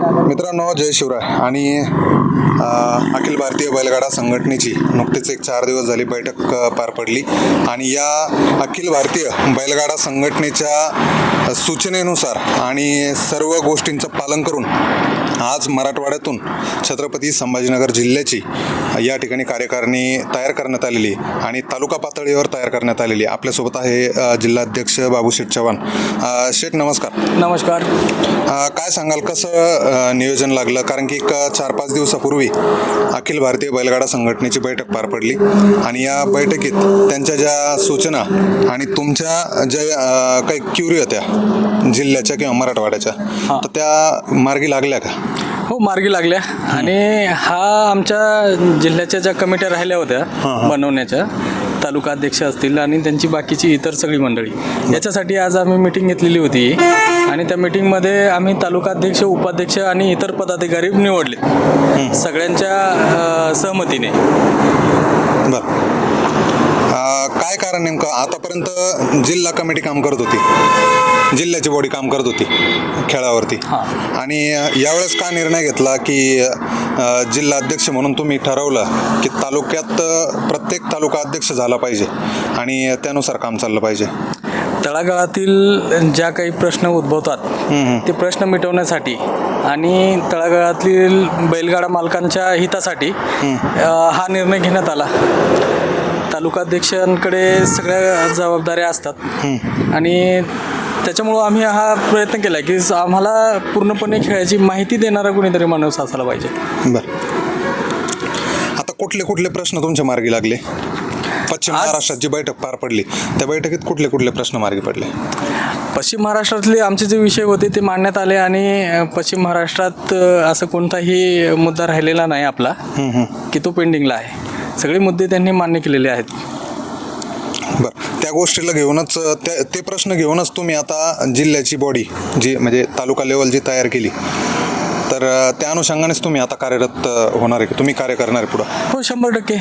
मित्रांनो जय शिवराय. आणि अखिल भारतीय बैलगाडा संघटनेची नुकतीच एक चार दिवस झाली बैठक पार पडली. आणि या अखिल भारतीय बैलगाडा संघटनेच्या सूचनेनुसार आणि सर्व गोष्टींचं पालन करून आज मराठवाड्यातून छत्रपती संभाजीनगर जिल्ह्याची या ठिकाणी कार्यकारिणी तयार करण्यात आलेली आणि तालुका पातळीवर तयार करण्यात आलेली आपल्यासोबत आहे जिल्हाध्यक्ष बाबू शेठ चव्हाण शेठ नमस्कार. नमस्कार. काय सांगाल? कसं नियोजन लागलं. कारण की एक चार पाच दिवसापूर्वी अखिल भारतीय बैलगाडा संघटनेची बैठक पार पडली. आणि या बैठकीत त्यांच्या ज्या सूचना आणि तुमच्या ज्या काही क्युरी होत्या जिल्ह्याच्या किंवा मराठवाड्याच्या तर त्या मार्गी लागल्या का? हो मार्गी लागल्या. आणि हा आमच्या जिल्ह्याच्या ज्या कमिट्या राहिल्या होत्या बनवण्याच्या तालुका अध्यक्ष असतील आणि त्यांची बाकीची इतर सगळी मंडळी. याच्यासाठी आज आम्ही मिटिंग घेतलेली होती आणि त्या मिटिंगमध्ये आम्ही तालुका अध्यक्ष उपाध्यक्ष आणि इतर पदाधिकारी निवडले. सगळ्यांच्या सहमतीने. काय कारण नेमकं? आतापर्यंत जिल्हा कमिटी काम करत होती. जिल्ह्याची बॉडी काम करत होती खेळावरती. हां. आणि यावेळेस का निर्णय घेतला की जिल्हा अध्यक्ष म्हणून तुम्ही ठरवलं की तालुक्यात प्रत्येक तालुका अध्यक्ष झाला पाहिजे आणि त्यानुसार काम चाललं पाहिजे? तळागाळातील ज्या काही प्रश्न उद्भवतात ते प्रश्न मिटवण्यासाठी आणि तळागाळातील बैलगाडा मालकांच्या हितासाठी हा निर्णय घेण्यात आला. तालुकाध्यक्षांकडे सगळ्या जबाबदाऱ्या असतात. आणि त्याच्यामुळं आम्ही हा प्रयत्न केला की आम्हाला पूर्णपणे खेळाची माहिती देणारा कोणीतरी माणूस असायला पाहिजे. बरं. आता कुठले कुठले प्रश्न तुमच्या मार्गी लागले? पश्चिम महाराष्ट्रात जी बैठक पार पडली त्या बैठकीत कुठले कुठले प्रश्न मार्गी पडले? पश्चिम महाराष्ट्रातले आमचे जे विषय होते ते मांडण्यात आले आणि पश्चिम महाराष्ट्रात असं कोणताही मुद्दा राहिलेला नाही आपला की तो पेंडिंगला आहे. सगळे मुद्दे त्यांनी मान्य केलेले आहेत. बरं त्या गोष्टीला घेऊनच त्या ते प्रश्न घेऊनच तुम्ही आता जिल्ह्याची बॉडी जी म्हणजे तालुका लेवल जी तयार केली तर त्या अनुषंगानेच तुम्ही आता कार्यरत होणार आहे. की तुम्ही कार्य करणार आहे पुढं. हो शंभर टक्के.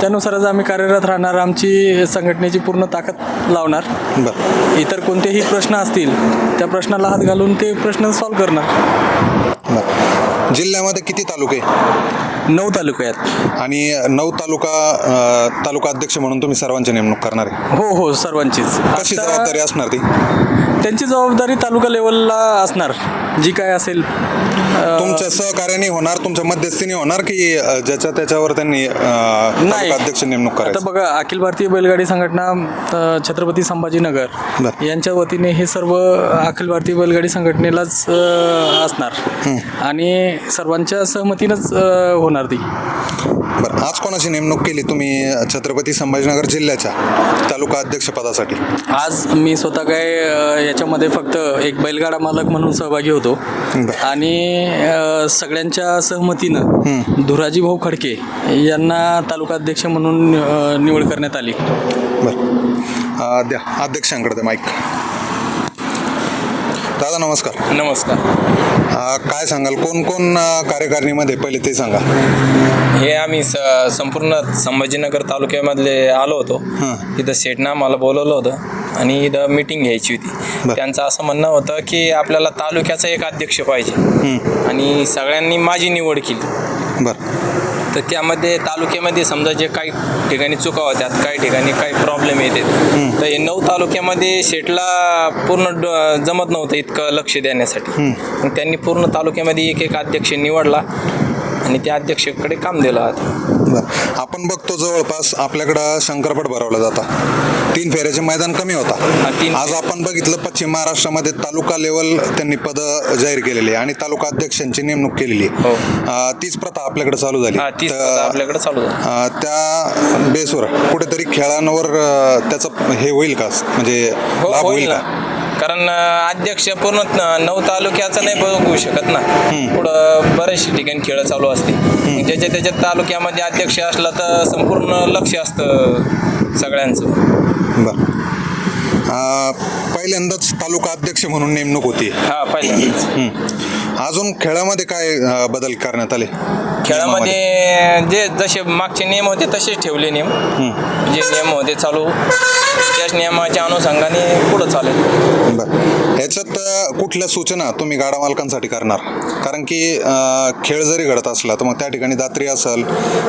त्यानुसारच आम्ही कार्यरत राहणार आमची संघटनेची पूर्ण ताकद लावणार. बरं. इतर कोणतेही प्रश्न असतील त्या प्रश्नाला हात घालून ते प्रश्न सॉल्व्ह करणार. बरं. जिल्ह्यामध्ये किती तालुके? नऊ तालुके आहेत. आणि नऊ तालुका अ, तालुका अध्यक्ष म्हणून तुम्ही सर्वांची नेमणूक करणार आहे. हो हो सर्वांचीच. कशी आता जबाबदारी असणार ती? त्यांची जबाबदारी तालुका लेवलला असणार. जी काय असेल तुमच्या सहकार्याने होणार तुमच्या मध्यस्थीने होणार की ज्याच्या त्याच्यावर त्यांनी तालुका अध्यक्ष नेमणूक आता बघा अखिल भारतीय बैलगाडी संघटना छत्रपती संभाजीनगर. यांच्या वतीने हे सर्व अखिल भारतीय बैलगाडी संघटनेलाच असणार. आणि सर्वांच्या सहमतीनंच होणार ती. बरं आज कोणाची नेमणूक केली तुम्ही छत्रपती संभाजीनगर जिल्ह्याच्या तालुका अध्यक्ष पदासाठी? आज मी स्वतः काय याच्यामध्ये फक्त एक बैलगाडा मालक म्हणून सहभागी होतो. बरं. आणि सगळ्यांच्या सहमतीनं धुराजी भाऊ खडके यांना तालुका अध्यक्ष म्हणून निवड करण्यात आली. बरं. द्या अध्यक्षांकडे माईक. दादा नमस्कार. नमस्कार. काय सांगाल? कोण कोण कार्यकारिणीमध्ये? पहिले ते सांगा. हे आम्ही स संपूर्ण संभाजीनगर तालुक्यामधले आलो होतो. इथं सेठनं आम्हाला बोलवलं होतं आणि इथं मिटिंग घ्यायची बरं. होती त्यांचं असं म्हणणं होतं की आपल्याला तालुक्याचा एक अध्यक्ष पाहिजे. आणि सगळ्यांनी माझी निवड केली. बरं. तर त्यामध्ये तालुक्यामध्ये समजा जे काही ठिकाणी चुका होत्यात काही ठिकाणी काही प्रॉब्लेम येतात तर हे नऊ तालुक्यामध्ये शेटला पूर्ण ड- जमत नव्हतं इतकं लक्ष देण्यासाठी. मग त्यांनी पूर्ण तालुक्यामध्ये एक एक अध्यक्ष निवडला. आणि त्या अध्यक्षकडे काम दिलं आता बरं. आपण बघतो जवळपास आपल्याकडं शंकरपट भरवला जाता. तीन फेऱ्याचे मैदान कमी होता. तीन- आज आपण बघितलं पश्चिम महाराष्ट्रामध्ये तालुका लेवल त्यांनी पद जाहीर केलेली आहे आणि तालुका अध्यक्षांची नेमणूक केलेली आहे. हो. अं, तीच प्रथा आपल्याकडे चालू झाली. हा तीच तर, पदं आपल्याकडे चालू झाली. अं, त्या बेसवर कुठेतरी खेळांवर अं, त्याचं हे होईल का? म्हणजे हो लाभ होईल होईल ना. का? कारण अध्यक्ष पूर्ण नऊ तालुक्याचं नाही बघू शकत ना. पुढं बरेचसे ठिकाणी खेळ चालू असते ज्याच्या त्याच्या तालुक्यामध्ये अध्यक्ष असला तर संपूर्ण लक्ष असतं सगळ्यांचं. बरं. पहिल्यांदाच तालुका अध्यक्ष म्हणून नेमणूक होती. हा पहिल्यांदाच. अजून खेळामध्ये काय अं, बदल करण्यात आले? खेळामध्ये जे जसे मागचे नियम होते तसेच ठेवले नियम. जे नियम होते चालू. त्याच नियमाच्या अनुषंगाने पुढं चालेल. बरं. याच्यात अ, कुठल्या सूचना तुम्ही गाडा मालकांसाठी करणार? कारण की अ, खेळ जरी घडत असला तर मग त्या ठिकाणी दात्री असेल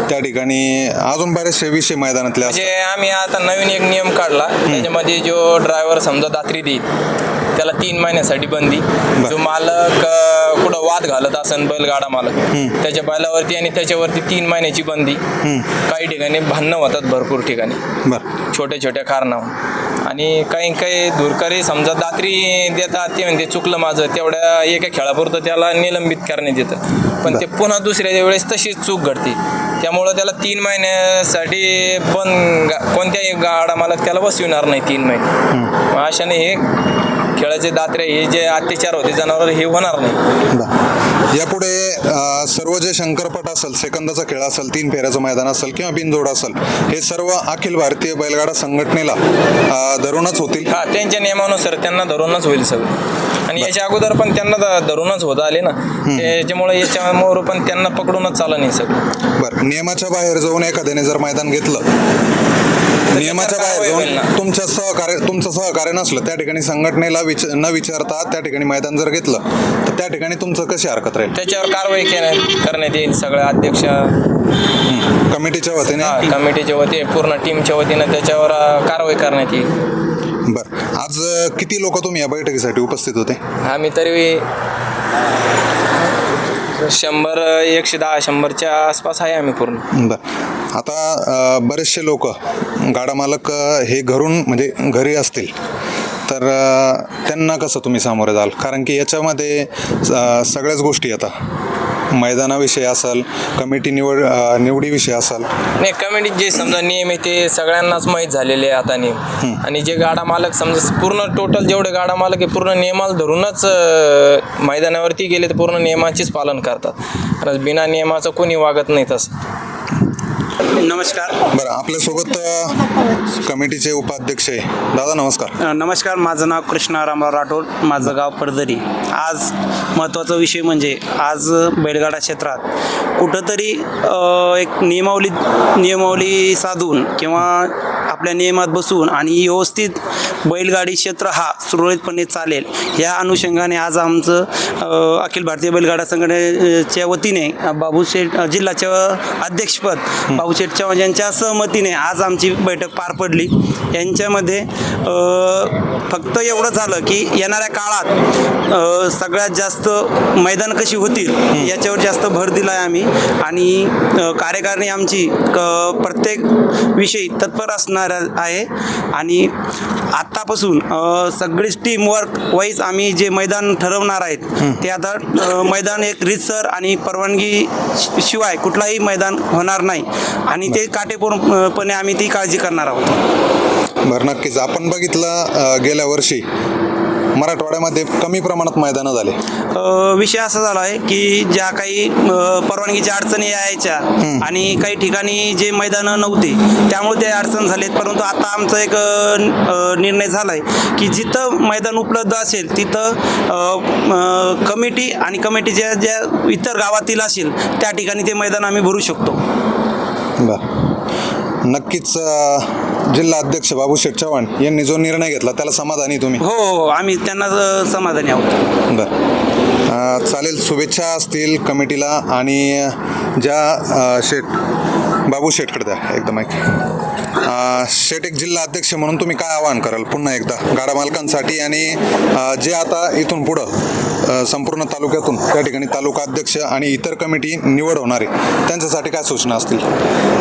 त्या ठिकाणी अजून बरेचसे विषय मैदानातले असतात. म्हणजे आम्ही आता नवीन एक नियम काढला. त्याच्यामध्ये जो ड्रायव्हर समजा दात्री देईल त्याला तीन महिन्यासाठी बंदी. जो मालक कुठं वाद घालत असेल बैलगाडा मालक त्याच्या बैलावरती आणि त्याच्यावरती तीन महिन्याची बंदी. काही ठिकाणी भांडणं होतात भरपूर ठिकाणी. छोट्या छोट्या कारणावर आणि काही काही धुरकारी समजा दात्री देतात ते म्हणते चुकलं माझं. तेवढ्या एका खेळापुरतं त्याला निलंबित करण्यात येतं. पण ते पुन्हा दुसऱ्या वेळेस तशीच चूक घडते. त्यामुळं त्याला तीन महिन्यासाठी पण कोणत्याही गाडा मालक त्याला बसविणार नाही तीन महिने. अशाने हे खेळाचे दात्रे हे जे अत्याचार होते जनावर हे होणार नाही. यापुढे सर्व जे शंकरपट असेल सेकंदाचा खेळ असेल तीन फेऱ्याचं मैदान असेल किंवा बिनजोड असेल हे सर्व अखिल भारतीय बैलगाडा संघटनेला धरूनच होतील? हा त्यांच्या नियमानुसार त्यांना धरूनच होईल सगळं. आणि याच्या अगोदर पण त्यांना धरूनच होत आले ना. त्याच्यामुळे याच्यामुळे पण त्यांना पकडूनच चाललं नाही सगळं. बरं. नियमाच्या बाहेर जाऊन एखाद्याने जर मैदान घेतलं नियमाच्या बाहेर जाऊन. तुमच्या सहकार्य तुमचं सहकार्य नसलं त्या ठिकाणी संघटनेला विच न विचारता त्या ठिकाणी मैदान जर घेतलं तर त्या ठिकाणी तुमचं कशी हरकत राहील? त्याच्यावर कारवाई केल्या करण्यात येईल सगळ्या अध्यक्ष कमिटीच्या वतीने? हा, कमिटीच्या वतीने पूर्ण टीमच्या वतीनं त्याच्यावर अ, कारवाई करण्यात येईल. बरं. आज अ, किती लोक तुम्ही या बैठकीसाठी उपस्थित होते? आम्ही तरी शंभर एकशे दहा शंभरच्या आसपास आहे आम्ही पूर्ण. बरं. आता बरेचसे लोक गाडा मालक हे घरून म्हणजे घरी असतील. तर त्यांना कसं तुम्ही सामोरे जाल? कारण की याच्यामध्ये सगळ्याच गोष्टी येतात मैदानाविषयी असेल कमिटी निवड अ, निवडीविषयी असेल? नाही कमिटीत जे समजा नियम आहे ते सगळ्यांनाच माहीत झालेले आहे आता नियम. आणि जे गाडा मालक समजा पूर्ण टोटल जेवढे गाडा मालक आहे पूर्ण नियमाला धरूनच अ, मैदानावरती गेले तर पूर्ण नियमाचेच पालन करतात. आणि बिना नियमाचं कोणी वागत नाही तसं. नमस्कार. बरं आपल्यासोबत अ, कमिटीचे उपाध्यक्ष आहे. दादा नमस्कार. अ, नमस्कार माझं नाव कृष्णा रामराव राठोड माझं गाव पडदरी आज महत्त्वाचा विषय म्हणजे आज बैलगाडा क्षेत्रात कुठंतरी अ, एक नियमावली नियमावली साधून किंवा आपल्या नियमात बसून आणि व्यवस्थित बैलगाडी क्षेत्र हा सुरळीतपणे चालेल. या अनुषंगाने आज आमचं अखिल भारतीय बैलगाडा संघटनेच्या वतीने बाबूशेठ जिल्ह्याच्या अध्यक्षपद बाबूशेठ चव्हाण यांच्या सहमतीने आज आमची बैठक पार पडली. यांच्यामध्ये फक्त एवढं झालं की येणाऱ्या काळात सगळ्यात जास्त मैदान कशी होतील याच्यावर जास्त भर दिला आहे आम्ही. आणि कार्यकारिणी आमची क- प्रत्येक विषयी तत्पर असणार आहे. आणि आत्तापासून सगळीच टीमवर्क वाईज आम्ही जे मैदान ठरवणार आहेत ते आता मैदान एक रीतसर आणि परवानगी शिवाय कुठलाही मैदान होणार नाही. आणि ते काटेपूर्णपणे आम्ही ती काळजी करणार आहोत. बरं नक्कीच. आपण बघितलं गेल्या वर्षी मराठवाड्यामध्ये कमी प्रमाणात मैदानं झाले. विषय असा झाला आहे की ज्या काही परवानगीच्या अडचणी यायच्या आणि काही ठिकाणी जे मैदानं नव्हते त्यामुळे ते अडचण झालेत. परंतु आता आमचा एक निर्णय झाला आहे की जिथं मैदान उपलब्ध असेल तिथं कमिटी आणि कमिटीच्या ज्या इतर गावातील असेल त्या ठिकाणी ते मैदान आम्ही भरू शकतो. बर. नक्कीच जिल्हा अध्यक्ष बाबू शेठ चव्हाण यांनी जो निर्णय घेतला त्याला समाधानी तुम्ही? हो हो आम्ही त्यांना समाधानी आहोत. बर. अ, चालेल शुभेच्छा असतील कमिटीला आणि ज्या अ, शेठ बाबू शेठकडे द्या एकदम ऐक अ, शेठ एक जिल्हा अध्यक्ष म्हणून तुम्ही काय आवाहन कराल? पुन्हा एकदा गाडा मालकांसाठी आणि अ, जे आता इथून पुढं संपूर्ण तालुक्यातून त्या ठिकाणी तालुका अध्यक्ष आणि इतर कमिटी निवड होणार आहे. त्यांच्यासाठी काय सूचना असतील?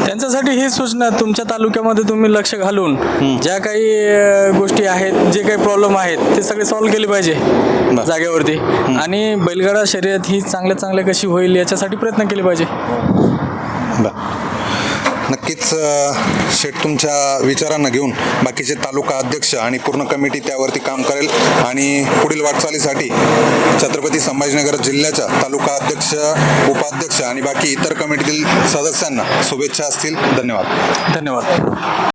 त्यांच्यासाठी ही सूचना तुमच्या तालुक्यामध्ये तुम्ही लक्ष घालून ज्या काही गोष्टी आहेत जे काही प्रॉब्लेम आहेत ते सगळे सॉल्व्ह केले पाहिजे जागेवरती. आणि बैलगाडा शर्यत ही चांगल्या चांगल्या कशी होईल याच्यासाठी प्रयत्न केले पाहिजे. नक्कीच शेठ तुमच्या विचारांना घेऊन बाकीचे तालुका अध्यक्ष आणि पूर्ण कमिटी त्यावरती काम करेल आणि पुढील वाटचालीसाठी छत्रपती संभाजीनगर जिल्ह्याच्या तालुका अध्यक्ष उपाध्यक्ष आणि बाकी इतर कमिटीतील सदस्यांना शुभेच्छा असतील. धन्यवाद. धन्यवाद.